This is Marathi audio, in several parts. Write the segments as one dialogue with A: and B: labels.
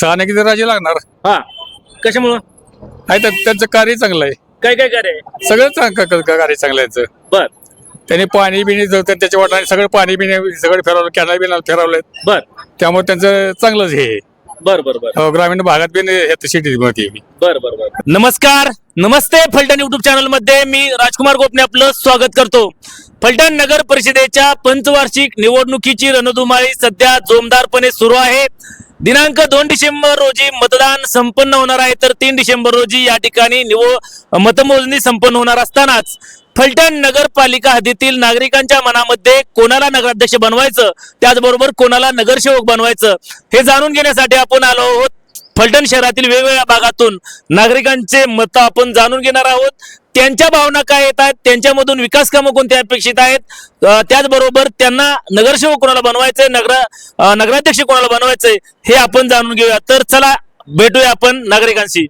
A: चाणक्य राजे लागणार?
B: हा. कशामुळं?
A: आहे तर त्यांचं कार्य चांगलं आहे.
B: काय काय कार्य आहे?
A: सगळं चांग- क- क- कार्य चांगलं आहे त्यांचं.
B: बर.
A: त्यांनी पाणी बिणी जो- त्या- त्याच्या वाटाने सगळं पाणी बिणी सगळं फिरवलं कॅनल बिनल फिरवलंय
B: बर.
A: त्यामुळे त्यांचं चांगलंच हे आहे.
B: बर बर बर.
A: हो, ग्रामीण भागात बिन सिटी मध्ये
B: बर बर बर. नमस्कार. नमस्ते फलटण युट्यूब चॅनलमध्ये मी राजकुमार गोपने आपलं स्वागत करतो. फलटण नगर परिषदेच्या पंचवार्षिक निवडणुकीची रणधुमाळी सध्या जोमदारपणे सुरू आहे. दिनांक दोन डिसेंबर रोजी मतदान संपन्न होणार आहे. तर तीन डिसेंबर रोजी या ठिकाणी निवड मतमोजणी संपन्न होणार असतानाच फलटण नगरपालिका हद्दीतील नागरिकांच्या मनामध्ये कोणाला नगराध्यक्ष बनवायचं? त्याचबरोबर कोणाला नगरसेवक बनवायचं? हे जाणून घेण्यासाठी आपण आलो आहोत. फलटण शहरातील वेगवेगळ्या भागातून नागरिकांचे मत आपण जाणून घेणार आहोत. त्यांच्या भावना काय येत आहेत? त्यांच्यामधून विकास कामं कोणते अपेक्षित आहेत? त्याचबरोबर त्यांना नगरसेवक कोणाला बनवायचंय? नगर नगराध्यक्ष कोणाला बनवायचंय? हे आपण जाणून घेऊया. तर चला भेटूया आपण नागरिकांशी.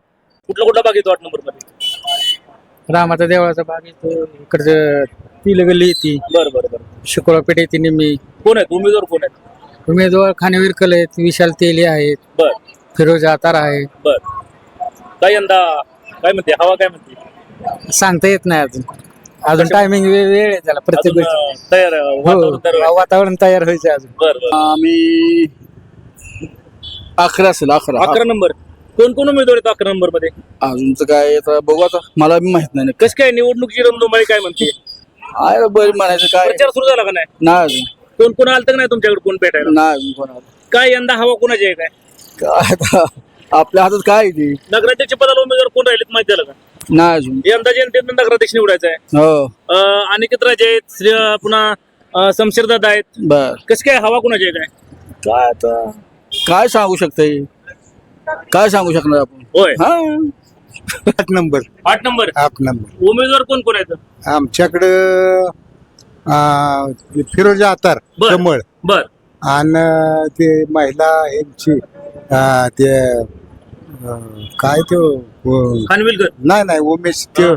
B: कुठला कुठला भाग येतो आठ नंबरमध्ये
C: रामाचा देवळाचा भाग येतो. इकडचं तिल गल्ली ती.
B: बरं बरं बरं.
C: शुक्रा पेठ येते निम्मी.
B: कोण आहेत? उमेदवार कोण आहेत?
C: उमेदवार खानेवीर कल आहेत. विशाल तेली आहेत.
B: बर.
C: फिरोज आतार आहे
B: बर. काय यंदा काय म्हणते हवा काय म्हणते?
C: सांगता येत नाही अजून. अजून टायमिंग वेळ आहे त्याला प्रत्येक
B: अजून,
C: गोष्टी.
B: अं, तयार अं, वातावरण तयार
C: हो
B: व्हायचं.
C: वातावरण तयार व्हायचं अजून.
B: बरं बरं.
D: आम्ही अकरा असेल अकरा
B: अकरा नंबर. कोण कोण उमेदवार आहेत अकरा नंबरमध्ये
D: अजून काय आता बघू आता. मला बी माहीत नाही.
B: कस काय निवडणुकीची रमधुमाळी काय म्हणते?
D: आहे बरं म्हणायचं काय?
B: प्रचार सुरू झाला का नाही?
D: नाही अजून.
B: कोण कोण आलं तर नाही तुमच्याकडे कोण भेटायला?
D: नाही अजून कोणाला
B: काय यंदा हवा कोणाची आहे काय?
D: काय आता? आपल्या हातात काय आहे ते?
B: नगराध्यक्ष पदाला उमेदवार कोण राहिलेत माहिती झालं का?
D: नाही अजून.
B: यंदा जनतेनं नगराध्यक्ष निवडायचा आहे.
D: हो.
B: अं, अनिकेत राजे आहेत श्री अं, पुन्हा अं, शमशेरदादा आहेत.
D: बर.
B: कस काय हवा कोणाची आहे काय?
D: काय आता? काय सांगू शकतंय काय सांगू शकणार आपण?
B: होय.
D: हा.
E: आठ नंबर.
B: आठ नंबर?
E: आठ नंबर.
B: उमेदवार कोण कोण आहेत?
E: आमच्याकडं अं, फिरोज आतार
B: बर.
E: कमळ.
B: बर.
E: आणि ते महिला यांची. अं, ते अं, काय ते
B: खानविलकर.
E: नाही नाही उमेश ते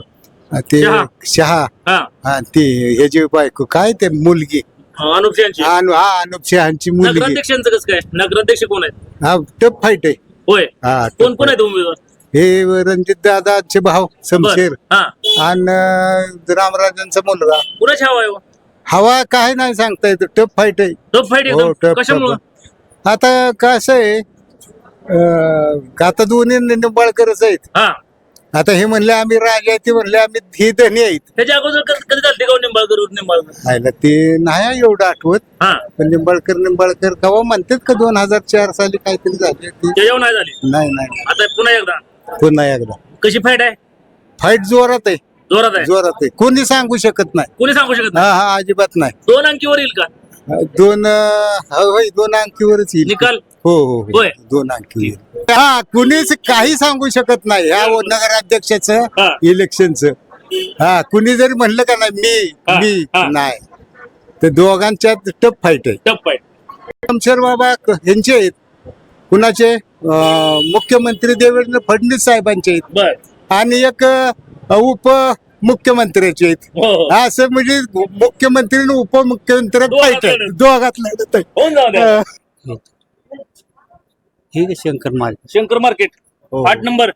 E: ते
B: शहा.
E: शहा.
B: हा.
E: हा ते ह्याची बायको काय ते मुलगी?
B: अं, अनुप
E: अनु हा अनुप शहाची मुलगी.
B: नगराध्यक्षांचं कसं काय? नगराध्यक्ष कोण आहेत?
E: हा टप फाईट आहे.
B: होय.
E: हा
B: कोण कोण आहेत उमेदवार?
E: हे रणजित दादाचे भाऊ
B: बर
E: शमशेर
B: हा
E: आणि रामराजांचा मुलगा.
B: हवा आहे हो?
E: हवा काय नाही सांगता येत टप फाईट आहे.
B: टफ फाईट
E: हो,
B: एकदम
E: टप-
B: कशामुळं?
E: टप. आता कसं आहे अं, आता दोन्ही निंबाळकरच आहेत.
B: हा.
E: आता हे म्हणले आम्ही राजा ते म्हणले आम्ही हे धनी आहेत.
B: त्याच्या अगोदर कधी कधी झालते का हो निंबाळकर निंबाळकर?
E: ते नाही एवढं आठवत.
B: हा.
E: पण निंबाळकर निंबाळकर कवा म्हणतात का दोन हजार चार साली काहीतरी झाले ते?
B: त्याच्यावर नाही झाली?
E: नाही नाही
B: आता पुन्हा एकदा?
E: पुन्हा एकदा.
B: कशी फाईट आहे?
E: फाईट जोरात आहे.
B: जोरात आहे?
E: जोरात आहे. कोणी सांगू शकत नाही.
B: कोणी सांगू शकत नाही?
E: हा हा अजिबात नाही.
B: दोन अंकीवर येईल का?
E: दोन अं, हो होय दोन अंकीवरच येईल.
B: निकाल?
E: हो हो हो.
B: होय.
E: दोन अंकी हा कुणीच काही सांगू शकत नाही. ह्या नगराध्यक्षाचं
B: हा.
E: इलेक्शनचं. हा कुणी जरी म्हणलं का नाही मी
B: हा,
E: मी. नाही. तर दोघांच्यात टप फाईट आहे.
B: टप फाईट
E: शमशेर बाबा क- यांचे आहेत. कुणाचे? अं, मुख्यमंत्री देवेंद्र फडणवीस साहेबांचे आहेत.
B: बर.
E: आणि एक अं, उप मुख्यमंत्र्याचे आहेत.
B: हो हो.
E: असं म्हणजे मुख्यमंत्री आणि उपमुख्यमंत्री फाईट आहे. दोघात लढत आहे.
B: होऊन जाऊ द्या.
E: अं,
C: हे शंकर मार्ग
B: शंकर मार्केट.
C: हो.
B: आठ नंबर.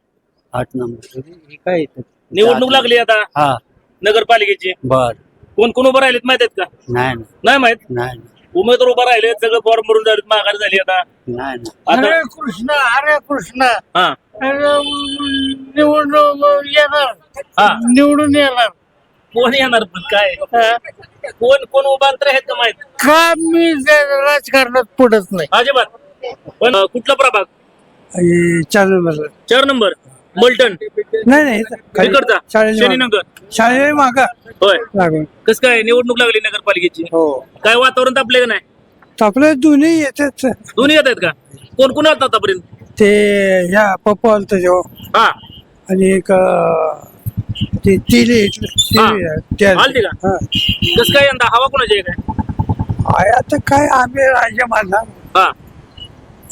C: आठ नंबर. हे काय येतं?
B: निवडणूक लागली आता.
C: हा.
B: नगरपालिकेची.
C: बर.
B: कोण कोण उभं राहिलेत माहीत आहेत का?
C: नाही
B: नाही. माहीत?
C: नाही
B: उमेदवार उभा राहिले सगळं फॉर्म भरून झाले माघार झाली आता.
C: नाही
B: आता
E: कृष्ण हरे कृष्ण.
B: हा.
E: निवडून येणार.
B: हा.
E: निवडून येणार.
B: कोण येणार पण काय? कोण कोण उभा तर आहेत का माहीत?
E: का मी राजकारणात पुढत नाही?
B: अजिबात. पण अं, कुठला प्रभाग?
E: चालू
B: चार नंबर. मल्टन.
E: नाही नाही
B: इकडचा. शनीनगर
E: शाळे मागा.
B: होय.
E: लागून.
B: कस काय निवडणूक लागली नगरपालिकेची?
E: हो.
B: काय वातावरण तापले का नाही?
E: आपल्या दोन्ही येतात.
B: दोन्ही येत आहेत का? कोण कोण आलं आतापर्यंत?
E: ते ह्या पप्पा आलत जेव्हा.
B: हा.
E: आणि एक अं, ते तिले
B: हा. आलते का? कस काय यंदा? हवा कोणाची आहे काय?
E: आता काय आम्ही राजा माझा
B: हा.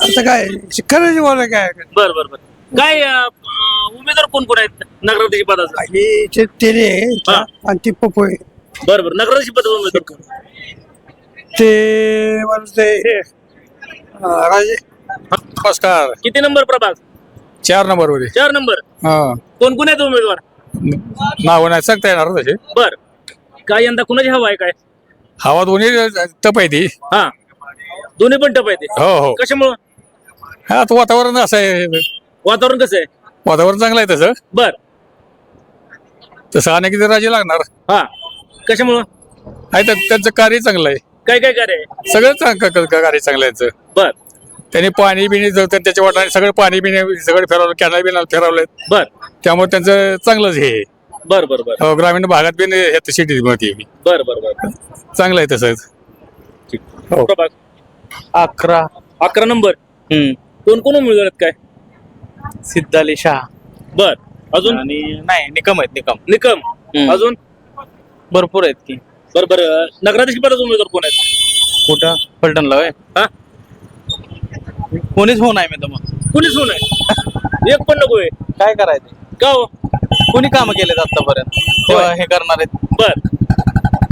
E: आता काय खरंच बोला काय
B: बर बर बर. काय अं, उमेदवार कोण कोण आहेत नगराध्यक्ष पदाचा?
E: आणि ते तेले
B: हा.
E: आणि ते पप्पू आहे.
B: बर बर. नगराध्यक्ष पदाचा उमेदवार?
E: ते मला ते हे, अं, राजे
A: नमस्कार.
B: किती नंबर प्रभाग?
A: चार नंबर वर
B: चार नंबर. कोण कोण आहेत उमेदवार?
A: नाव नाही सांगता येणार तसे
B: बर. काय यंदा कुणाची हवा आहे काय?
A: हवा दोन्ही तप आहे ती.
B: हा. दोन्ही पण टप आहे ते.
A: हो हो.
B: कशामुळं?
A: हा आता वातावरण असं आहे.
B: वातावरण कसं आहे?
A: वातावरण चांगलं आहे तसं.
B: बर.
A: तसं अनेक राजे लागणार.
B: हा. कशामुळं?
A: आहे तर त्यांचं कार्य चांगलं आहे.
B: काय काय कार्य आहे?
A: सगळं चांग- क- क- कार्य चांगलं आहे त्यांचं.
B: बर.
A: त्यांनी पाणी बिणी जो- त्याच्या वाटाने सगळं पाणी बिणी सगळं फिरवलं कॅनल बिनल फिरवलं
B: बर.
A: त्यामुळे त्यांचं चांगलंच हे आहे.
B: बर बर बर.
A: हो, ग्रामीण भागात बिन हे सिटी मध्ये बी.
B: बर बर बर.
A: चांगलं आहे तसंच. हो.
B: प्रभाग.
C: अकरा.
B: अकरा नंबर. कोण कोण उमेदवार आहेत काय?
C: सिद्धाली शहा.
B: बर अजून?
C: आणि नाही निकम आहेत निकम.
B: निकम.
C: हम्म.
B: अजून?
C: भरपूर आहेत की.
B: बर बर. नगराध्यक्ष पदाचे उमेदवार कोण आहेत
C: कुठं? पलटणला होय.
B: हा?
C: कोणीच होऊ नाही मी मग
B: कुणीच होऊ नये? एक पण नको आहे.
C: काय करायचं?
B: का हो?
C: कोणी काम केलेत आतापर्यंत? तेव्हा हे करणार आहेत.
B: बर.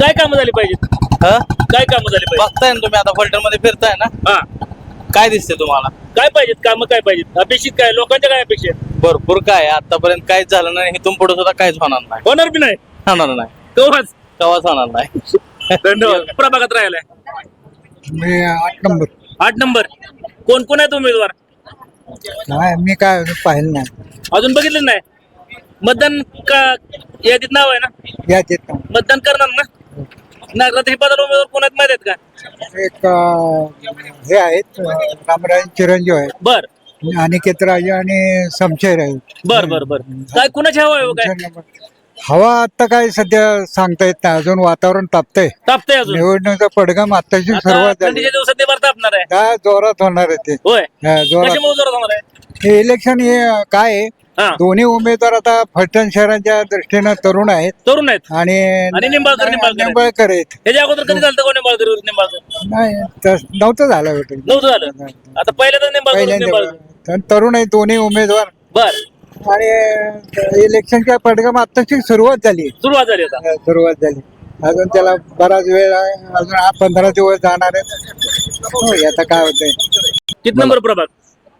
B: काय कामं झाली पाहिजेत?
C: हा?
B: काय कामं झाली पाहिजे
C: बघताय ना तुम्ही आता पलटणमध्ये फिरताय ना?
B: हा.
C: काय दिसते तुम्हाला?
B: काय पाहिजेत? कामं काय पाहिजेत? अपेक्षित काय? लोकांच्या काय अपेक्षा आहेत?
C: भरपूर काय. आतापर्यंत काहीच झालं नाही इथून पुढे सुद्धा काहीच होणार नाही.
B: होणार बी नाही?
C: होणार नाही.
B: कवाच?
C: तेव्हाच होणार नाही.
B: धन्यवाद. प्रभागात राहिलाय?
E: मी आठ नंबर.
B: आठ नंबर. कोण कोण आहेत उमेदवार?
E: काय मी काय पाहिलं नाही.
B: अजून बघितलं नाही? मतदान का यादीत नाव आहे ना?
E: येत
B: मतदान करणार ना? नागराध्यक्ष पदाला उमेदवार कोण आहेत माहीत आहेत का?
E: एक अं, हे आहेत अं, रामराज चिरंजीव आहेत.
B: बर.
E: अनिकेत राजे आणि समशेर आहेत.
B: बर बर बर. काय कुणाची हवा आहे हो काय?
E: हवा आता काय सध्या सांगता येत नाही. अजून वातावरण तापतंय.
B: तापतंय अजून?
E: निवडणुकीचा पडगम आताची
B: आता
E: सुरुवात झाली.
B: थंडीच्या दिवसात ते बरं तापणार आहे.
E: काय जोरात होणार आहे ते.
B: होय.
E: हा, जोरात.
B: कशामुळे जोरात होणार आहे?
E: हे इलेक्शन हे काय आहे?
B: हा.
E: दोन्ही उमेदवार आता फलटण शहराच्या दृष्टीनं तरुण आहेत.
B: तरुण आहेत.
E: आणि
B: आणि निंबाळकर, निंबाळकर.
E: निंबाळकर आहेत.
B: ह्याच्या अगोदर कधी झालं कोण निंबाळकर निंबाळकर?
E: नाही तस- नव्हतं झालं बेटे
B: नव्हतं झालं. आता पहिल्यांदा निंबाळकर
E: तरुण आहेत दोन्ही उमेदवार.
B: बर.
E: आणि इलेक्शनच्या पडगम आताची सुरुवात झाली.
B: सुरुवात झाली आता.
E: हा, सुरुवात झाली. अजून त्याला बराच वेळ आहे. अजून हा पंधरा दिवस जाणार आहेत हो, आता काय होतंय?
B: किती नंबर प्रभाग?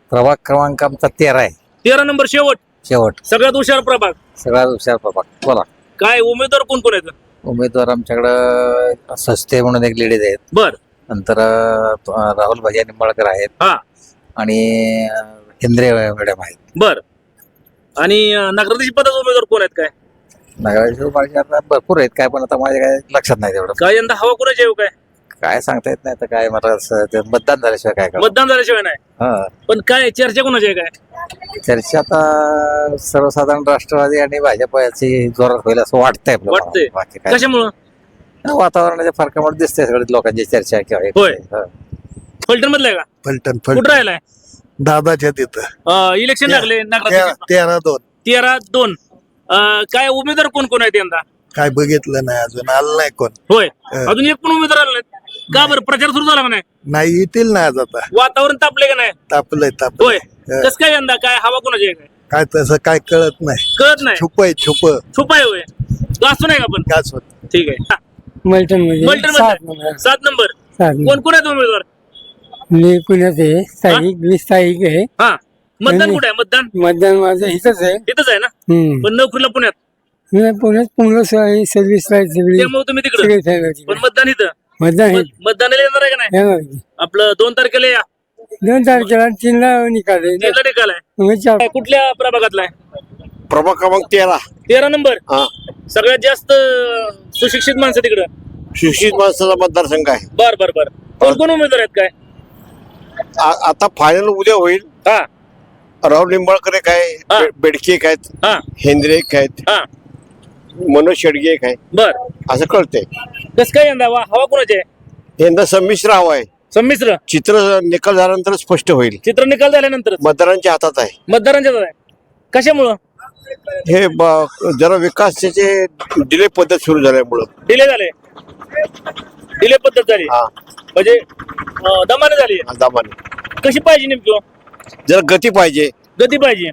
F: प्रभाग क्रमांक आमचा तेरा आहे.
B: तेरा नंबर शेवट.
F: शेवट.
B: सगळ्यात हुशार प्रभाग.
F: सगळ्यात हुशार प्रभाग. बोला.
B: काय उमेदवार कोण कोण आहेत?
F: उमेदवार आमच्याकडं सस्ते म्हणून एक लेडीज आहेत.
B: बर.
F: नंतर अं, राहुल भैया निंबाळकर आहेत.
B: हा.
F: आणि अं, इंद्रे मॅडम आहेत.
B: बर. आणि अं, नगराध्यक्ष पदाचे उमेदवार कोण आहेत काय?
F: माझे आता भरपूर आहेत. काय पण आता माझ्या काय लक्षात नाही तेवढं.
B: काय यंदा हवा कोणाची आहे हो काय?
F: काय सांगता येत नाही आता काय मला असं ते मतदान झाल्याशिवाय काय
B: मतदान झाल्याशिवाय नाही.
F: हा.
B: पण काय चर्चा कोणाची आहे काय?
F: चर्चा आता सर्वसाधारण राष्ट्रवादी आणि भाजप याची जोरात होईल असं वाटतंय आपल्याला.
B: वाटतंय.
F: बाकी काय
B: कशामुळं?
F: वातावरणाच्या फरकामुळे दिसते सगळी लोकांची चर्चा किंवा हे.
B: होय.
F: हा.
B: फलटण मधलं का?
E: फलटण
B: कुठं राहिलाय?
E: दादाच्या तिथं.
B: अं, इलेक्शन लागले नगराध्यक्ष
E: तेरा दोन.
B: तेरा दोन. अं, काय उमेदवार कोण कोण आहेत यंदा?
E: काय बघितलं नाही अजून आलं नाही कोण.
B: होय. अजून एक पण उमेदवार आला नाही. का बरं? प्रचार सुरू झाला का नाही?
E: नाही येतील ना आज आता.
B: वातावरण तापले का नाही?
E: तापलंय ताप
B: होय. कस काय यंदा? काय हवा कोणाची आहे? काय
E: काय तसं काय कळत नाही.
B: कळत नाही?
E: छुप आहे छुप.
B: छुपा आहे होय. वाचतो नाही का आपण?
E: काच होत
B: ठीक आहे. हा.
C: मलटण
B: मल्टरमध्ये. सात नंबर. कोण कोण आहेत उमेदवार?
C: मी पुण्यात आहे. स्थायिक मी स्थायिक आहे.
B: हा. मतदान कुठे आहे? मतदान?
C: मतदान माझं इथंच आहे.
B: इथंच आहे ना?
C: हम्म.
B: पण नोकरीला पुण्यात?
C: मी पुण्यात पुणे सर्व्हिसला आहे सगळी
B: त्यामुळे तुम्ही तिकडे. पण. मतदान इथं?
C: मतदान
B: मत- मतदानाला येणार आहे का नाही?
C: येणार की.
B: आपलं दोन तारखेला या.
C: दोन तारखेला तीनला निकाल आहे.
B: तीनला निकाल आहे.
C: मग चार
B: काय, कुठल्या प्रभागातला आहे?
E: प्रभाग क्रमांक तेरा.
B: तेरा नंबर.
E: हा.
B: सगळ्यात जास्त अं, सुशिक्षित माणसं तिकडं.
E: शिक्षित माणसाचा मतदारसंघ आहे.
B: बर बर बर. कोण कोण उमेदवार आहेत काय?
E: आ- आता फायनल उद्या होईल.
B: हा.
E: राहुल निंबाळकर एक आहे
B: हा.
E: बे- बेडके एक आहेत
B: हा.
E: हेंद्रे एक आहेत
B: हा.
E: मनोज शेडगे एक आहे.
B: बर.
E: असं कळतंय.
B: कस काय यंदा वा हवा कोणाची आहे?
E: यंदा संमिश्र हवा आहे.
B: संमिश्र?
E: चित्र निकाल झाल्यानंतर स्पष्ट होईल.
B: चित्र निकाल झाल्यानंतर?
E: मतदारांच्या हातात आहे.
B: मतदारांच्या आहे. कशामुळं?
E: हे ब- जरा विकासाचे डिले पद्धत सुरू झाल्यामुळं.
B: डिले झाले. डिले पद्धत झाली.
E: हा.
B: म्हणजे अं, दमाने झाली.
E: दामाने.
B: कशी पाहिजे नेमकी हो?
E: जरा गती पाहिजे.
B: गती पाहिजे.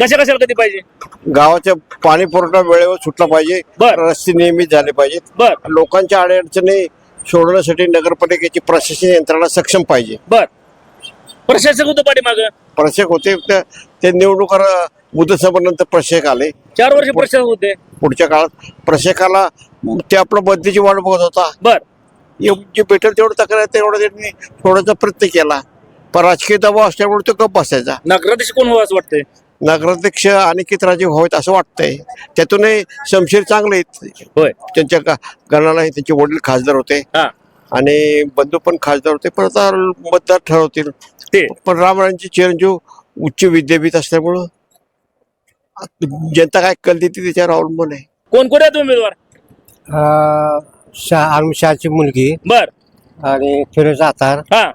B: कशा कशाला गती पाहिजे?
E: गावाच्या पाणी पुरवठा वेळेवर सुटला पाहिजे.
B: बर.
E: रस्ते नियमित झाले पाहिजेत.
B: बर.
E: लोकांच्या अडचणी सोडवण्यासाठी नगरपालिकेची प्रशासन यंत्रणा सक्षम पाहिजे.
B: बर. प्रशासक होतं पाठीमाग?
G: प्रशासक होते ते- ते निवडणूक मुदतसभानंतर प्रशासक आले.
B: चार वर्ष प्रशासक होते.
G: पुढच्या काळात प्रशासकाला ते आपलं बदलीची वाट बघत होता.
B: बर.
G: एव- जे भेटेल तेवढं तक्रार तेवढं त्यांनी थोडासा प्रयत्न केला. पण राजकीय दबाव असल्यामुळे तो गप बसायचा.
B: नगराधीश कोण व्हावं असं वाटतंय?
G: नगराध्यक्ष अनिकेत राजे व्हावेत असं वाटतंय. त्यातूनही शमशेर चांगले आहेत.
B: होय.
G: त्यांच्या गणाला त्यांचे वडील खासदार होते.
B: हा.
G: आणि बंधू पण खासदार होते. पण आता मतदार ठरवतील.
B: ते.
G: पण रामरायांचे चिरंजीव उच्च विद्यापीठ असल्यामुळं जनता काय कल देते त्याच्यावर अवलंबून आहे.
B: कोण कोण आहेत उमेदवार?
C: शाह अनुषाची मुलगी.
B: बर.
C: आणि फिरोज आतार.
B: हा.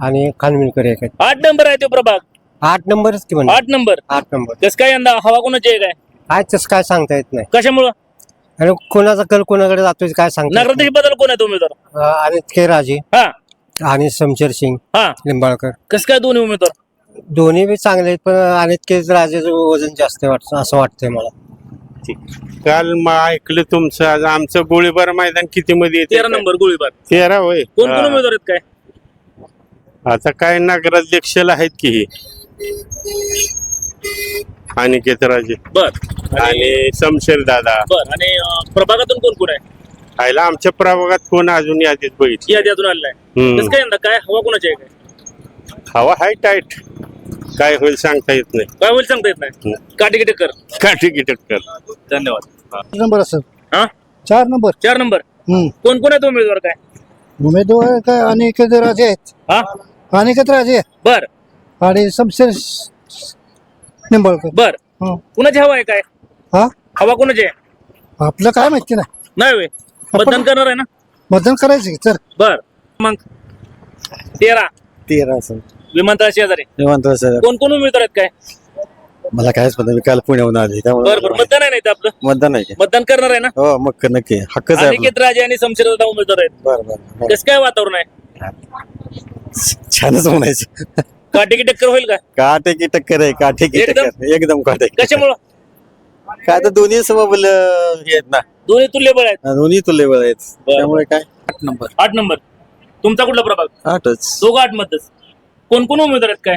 C: आणि खानविलकर एक आहेत.
B: आठ नंबर आहे तो प्रभाग.
C: आठ नंबरच की म्हणजे?
B: आठ नंबर.
C: आठ नंबर.
B: कसं काय यंदा हवा कोणाची आहे काय?
C: काय तसं काय सांगता येत नाही.
B: कशामुळं?
C: आणि कोणाचा कल कोणाकडे जातोय काय सांगता येत
B: नगराध्यक्षबद्दल कोण आहेत उमेदवार?
C: नाही. अं, आणि के राजे
B: हा.
C: आणि शमशेर सिंग
B: हा.
C: लिंबाळकर
B: कसं काय दोन्ही उमेदवार?
C: दोन्ही बी चांगले आहेत पण आणि के राजेचं वजन जास्त वाटतं असं वाटतंय मला.
H: काल मग ऐकलं तुमचं आज आमचं गोळीबार मैदान किती मध्ये येते
B: तेरा नंबर गोळीबार.
H: तेरा होय.
B: कोण कोण
H: हा.
B: उमेदवार आहेत काय?
H: आता काय नगराध्यक्षला आहेत की हे? अनिकेत राजे
B: बर.
H: आणि शमशेर दादा.
B: बर आणि अं, प्रभागातून कोण कोण आहे?
H: आयला आमच्या प्रभागात कोण अजून यादीत बघितली
B: यादी अजून आलेला आहे.
H: हम्म.
B: काय यंदा काय हवा कोणाची आहे काय?
H: हवा हाय टाईट. काय होईल सांगता येत नाही.
B: काय होईल सांगता येत नाही? काटी टक्कर
H: काठी गिटक्कर
B: धन्यवाद.
E: नंबर असं
B: हा?
E: चार नंबर.
B: चार नंबर.
E: हम्म.
B: कोण कोण आहेत उमेदवार काय?
E: उमेदवार काय? अनिकेत राजे आहेत.
B: हा?
E: अनिकेत राजे.
B: बर.
E: आणि शमशेर निंबाळकर.
B: बर.
E: हं.
B: कुणाची हवा आहे काय?
E: हा?
B: हवा कोणाची आहे?
E: आपलं काय माहिती नाही.
B: नाही मतदान करणार आहे ना?
E: मतदान करायचं की तर
B: बर. मग तेरा.
F: तेरा
B: विमानतळ शेजारी कोण कोण उमेदवार आहेत काय?
F: मला कायच पता मी काल पुण्याहून आले त्यामुळे
B: बर बर. मतदान आहे नाही ते आपलं?
F: मतदान आहे
B: मतदान करणार आहे ना?
F: हो मग नक्की. हक्कच आहे आपला.
B: अनिकेत राजे आणि शमशेर दादा उमेदवार आहेत.
F: बरं बरं.
B: कसं काय वातावरण आहे?
F: छानच म्हणायचं.
B: काटे की टक्कर होईल का?
F: काटे की टक्कर आहे काटे की
B: एकदम?
F: टक्कर एकदम काटे की
B: कशामुळं.
F: काय तर दोन्ही समोर हे आहेत ना.
B: दोन्ही तुल्यबळ आहेत.
F: दोन्ही तो लेवल आहेत.
B: बरं.
F: त्यामुळे काय? आठ नंबर.
B: आठ नंबर. तुमचा कुठला प्रभाग?
F: आठच.
B: दोघं आठ मध्येच कोण कोण उमेदवार आहेत काय?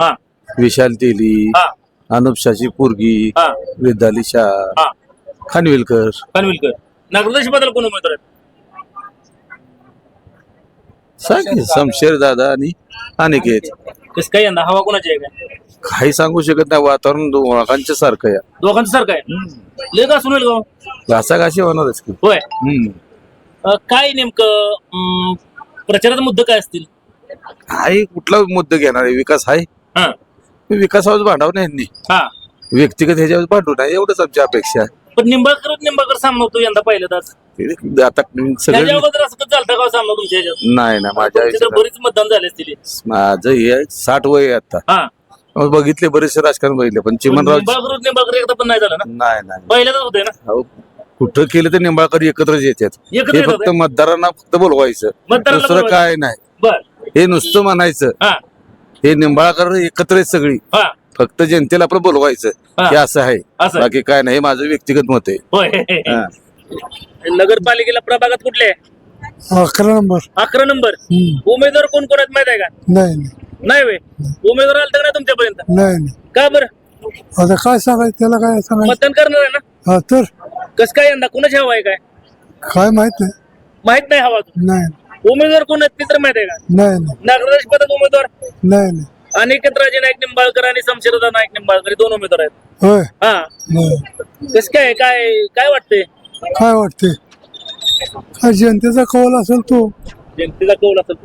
B: हा.
D: विशाल तेली
B: हा.
D: अनुपशाची पोरगी
B: हा.
D: वृद्धाली शाह
B: हा.
D: खानविलकर.
B: खानविलकर. नगरदेशबद्दल कोण उमेदवार आहेत?
D: सांग शमशेर दादा आणि अनिकेत.
B: कसं काय यंदा हवा कोणाची आहे काय?
D: काही सांगू शकत नाही वातावरण दोघांच्या सारखं आहे.
B: दोघांचं सारखं आहे? लय का सुनेल गाव
D: घासाघाशी होणारच की?
B: होय.
D: हम्म.
B: अं, काय नेमकं अं, प्रचाराचे मुद्दे काय असतील?
D: हाही कुठला मुद्दा घेणार आहे? विकास आहे
B: हा.
D: विकासावर भांडावं नाही यांनी.
B: हा.
D: व्यक्तिगत ह्याच्यावर भांडू नाही एवढंच आमची अपेक्षा आहे.
B: पण निंबाळकर निंबाळकर सामना होतो यंदा पहिल्यांदाच
D: ते आता सगळे
B: त्याच्या अगोदर असं कधी झालं का सामना तुमच्या ह्याच्यात
D: नाही ना माझ्या
B: तुमचे तर
D: आयुष्यात
B: बरीच मतदान झाले असतील
D: माझं हे आहे, साठ वय आहे आता.
B: हा.
D: मग बघितले बरेचसे राजकारण बघितले पण चिमनराव
B: निंबाळकर निंबाळकर एकदा पण नाही झालं ना?
D: नाही नाही
B: पहिल्यांदाच होते ना?
D: अहो, कुठं केलं तर निंबाळकर एकत्रच येतात.
B: एकत्र
D: हे फक्त मतदारांना फक्त बोलवायचं.
B: मतदारांना
D: दुसरं
B: बोलवायचं.
D: काय नाही.
B: बर.
D: हे नुसतं म्हणायचं.
B: हा.
D: हे निंबाळकर एकत्र आहेत सगळी.
B: हा.
D: फक्त जनतेला आपलं बोलवायचं
B: हा.
D: हे असं आहे.
B: असं.
D: बाकी काय नाही हे माझं व्यक्तिगत मत आहे.
B: होय.
D: हा.
B: नगरपालिकेला प्रभागात कुठले? आहे?
E: अकरा नंबर.
B: अकरा नंबर. उमेदवार कोण कोण आहेत माहीत आहे का?
E: नाही
B: नाही. वे उमेदवार आले तर नाही तुमच्यापर्यंत?
E: नाही
B: का बरं?
E: आता काय सांगायचं त्याला काय सांगायचं?
B: मतदान करणार आहे ना?
E: हा तर.
B: कसं काय यंदा? कोणाची हवा आहे काय?
E: काय माहीत नाही.
B: माहीत नाही हवा
E: नाही.
B: उमेदवार कोण आहेत ते तर माहीत आहे का?
E: नाही नाही.
B: नागराज पदात उमेदवार.
E: नाही नाही.
B: अनिकेत राजे नाईक निंबाळकर आणि शमशेरदा नाईक निंबाळकर हे दोन उमेदवार आहेत.
E: होय.
B: हा. कसं काय काय काय वाटतंय?
E: काय वाटते काय जनतेचा कौल असेल तो.
B: जनतेचा कौल असेल